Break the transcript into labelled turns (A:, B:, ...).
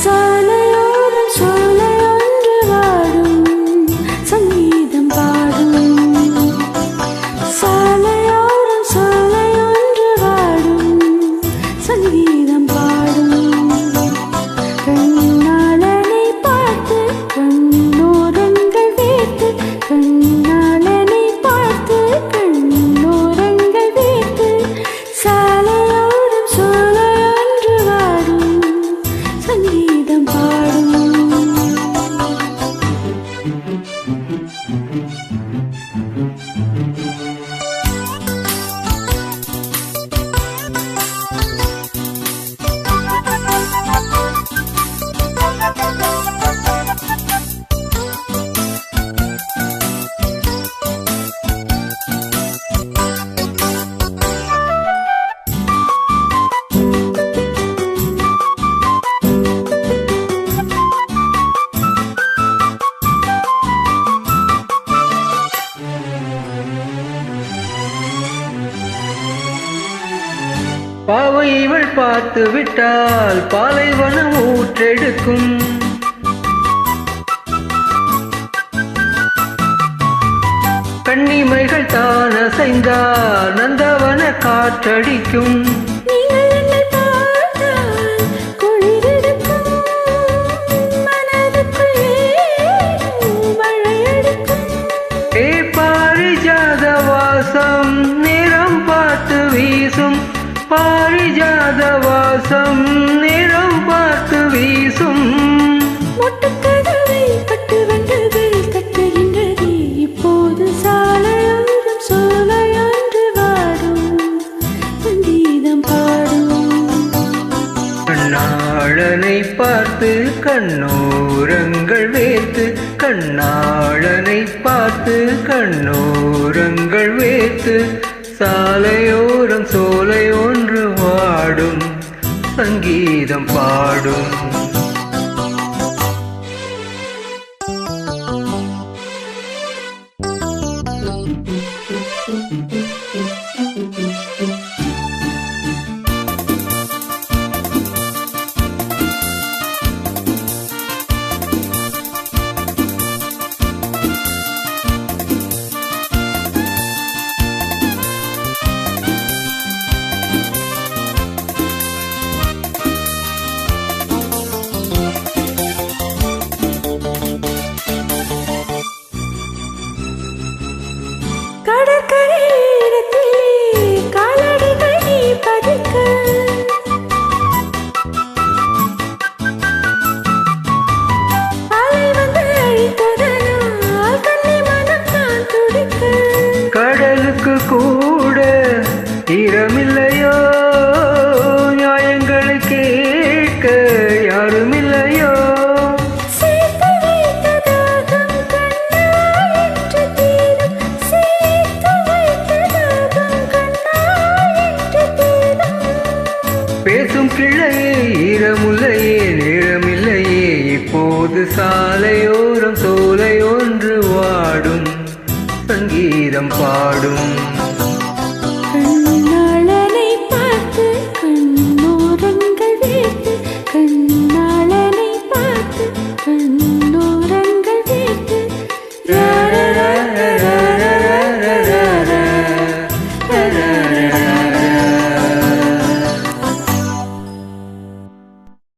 A: sana பாவை இவள் பார்த்து விட்டால் பாலைவனம் ஊற்றெடுக்கும். கண்ணிமைகள் தான் அசைந்தால் நந்தவன காற்றடிக்கும். பாரிஜாத வாசம் நிறம் பார்த்து வீசும். பாரிஜாத வாசம் நிறம் பார்த்து வீசும். கண்ணாளனை பார்த்து கண்ணோரங்கள் வேத்து கண்ணாளனை பார்த்து கண்ணோரங்கள் வேத்து சாலையோரம் சோலை பாடும் சங்கீதம் பாடும்.
B: கடற்கரையிடத்திலே
A: இடமில்லையோ நியாயங்களை கேட்க
B: யாரும் இல்லையோ
A: பேசும் கிளையே ஈரமுல்லையே நேரமில்லையே. இப்போது சாலையோரம் சோலை ஒன்று வாடும் சங்கீதம் பாடும்.